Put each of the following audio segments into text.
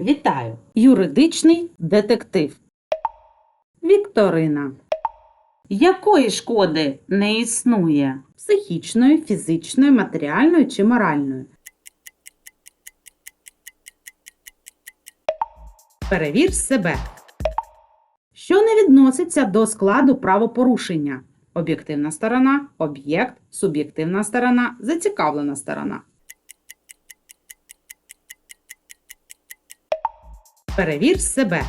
Вітаю! Юридичний детектив. Вікторина. Якої шкоди не існує? Психічної, фізичної, матеріальної чи моральної? Перевір себе. Що не відноситься до складу правопорушення? Об'єктивна сторона, об'єкт, суб'єктивна сторона, зацікавлена сторона. Перевір себе.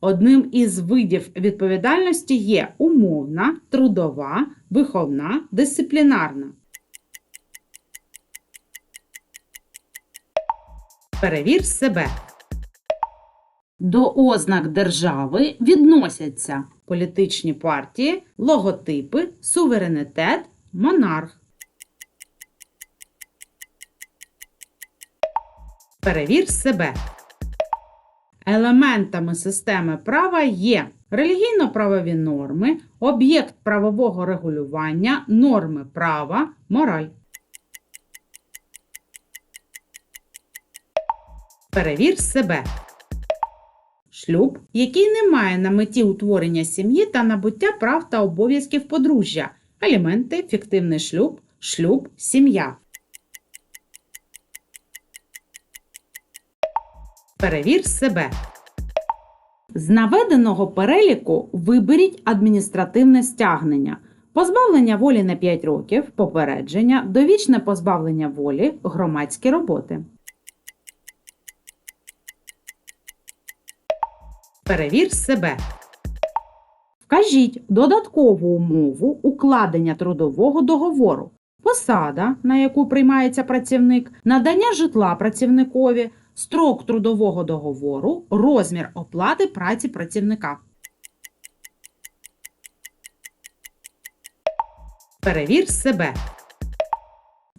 Одним із видів відповідальності є умовна, трудова, виховна, дисциплінарна. Перевір себе. До ознак держави відносяться політичні партії, логотипи, суверенітет, монарх. Перевір себе. Елементами системи права є релігійно-правові норми, об'єкт правового регулювання, норми права, мораль. Перевір себе. Шлюб, який не має на меті утворення сім'ї та набуття прав та обов'язків подружжя, аліменти, фіктивний шлюб, шлюб, сім'я. Перевір себе. З наведеного переліку виберіть адміністративне стягнення, позбавлення волі на 5 років, попередження, довічне позбавлення волі, громадські роботи. Перевір себе. Вкажіть додаткову умову укладення трудового договору, посада, на яку приймається працівник, надання житла працівникові, строк трудового договору, розмір оплати праці працівника. Перевір себе.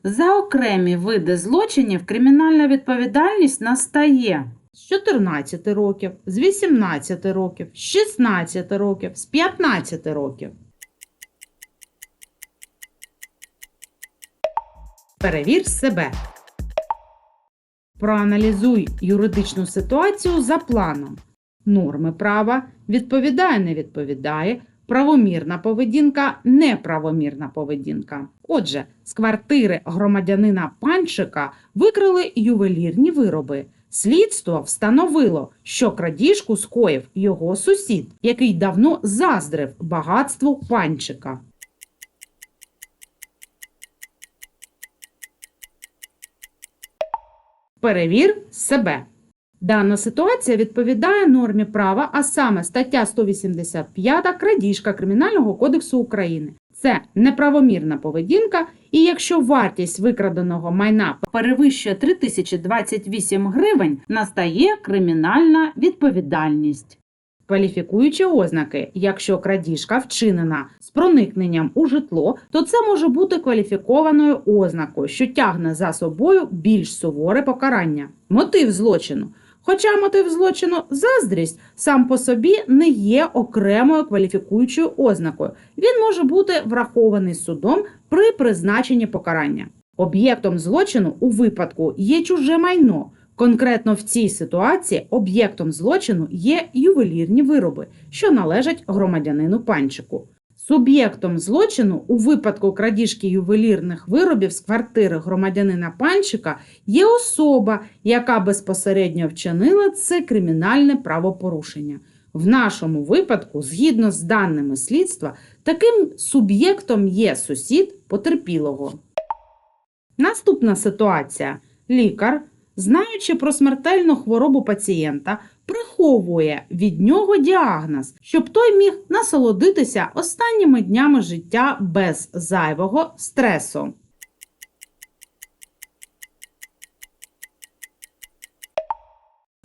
За окремі види злочинів кримінальна відповідальність настає з 14 років, з 18 років, з 16 років, з 15 років. Перевір себе. Проаналізуй юридичну ситуацію за планом. Норми права відповідає, не відповідає, правомірна поведінка, неправомірна поведінка. Отже, з квартири громадянина панчика викрили ювелірні вироби. Слідство встановило, що крадіжку скоїв його сусід, який давно заздрив багатству панчика. Перевір себе. Дана ситуація відповідає нормі права, а саме стаття 185 крадіжка Кримінального кодексу України. Це неправомірна поведінка, і якщо вартість викраденого майна перевищує 3028 гривень, настає кримінальна відповідальність. Кваліфікуючі ознаки, якщо крадіжка вчинена з проникненням у житло, то це може бути кваліфікованою ознакою, що тягне за собою більш суворе покарання. Мотив злочину. Хоча мотив злочину заздрість сам по собі не є окремою кваліфікуючою ознакою, він може бути врахований судом при призначенні покарання. Об'єктом злочину у випадку є чуже майно. Конкретно в цій ситуації об'єктом злочину є ювелірні вироби, що належать громадянину панчику. Суб'єктом злочину у випадку крадіжки ювелірних виробів з квартири громадянина панчика є особа, яка безпосередньо вчинила це кримінальне правопорушення. В нашому випадку, згідно з даними слідства, таким суб'єктом є сусід потерпілого. Наступна ситуація. Лікар, знаючи про смертельну хворобу пацієнта, приховує від нього діагноз, щоб той міг насолодитися останніми днями життя без зайвого стресу.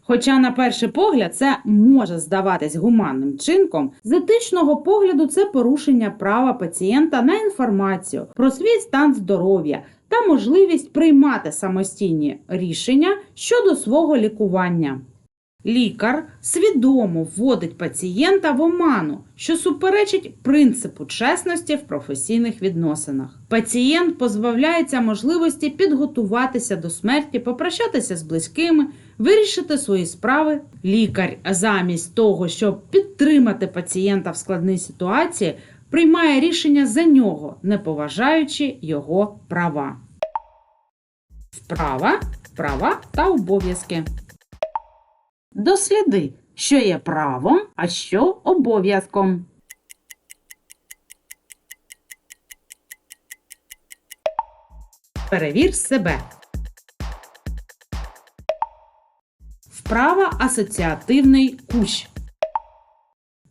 Хоча, на перший погляд, це може здаватись гуманним чинком, з етичного погляду це порушення права пацієнта на інформацію про свій стан здоров'я та можливість приймати самостійні рішення щодо свого лікування. Лікар свідомо вводить пацієнта в оману, що суперечить принципу чесності в професійних відносинах. Пацієнт позбавляється можливості підготуватися до смерті, попрощатися з близькими, вирішити свої справи. Лікар, замість того, щоб підтримати пацієнта в складній ситуації, приймає рішення за нього, не поважаючи його права. Вправа, права та обов'язки. Досліди, що є правом, а що обов'язком. Перевір себе. Вправа асоціативний кущ.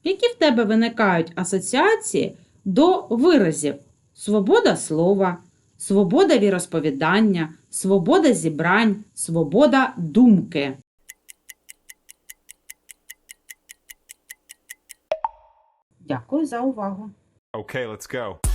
Які в тебе виникають асоціації до виразів свобода слова, свобода віросповідання, свобода зібрань, свобода думки. Дякую за увагу. Okay, let's go.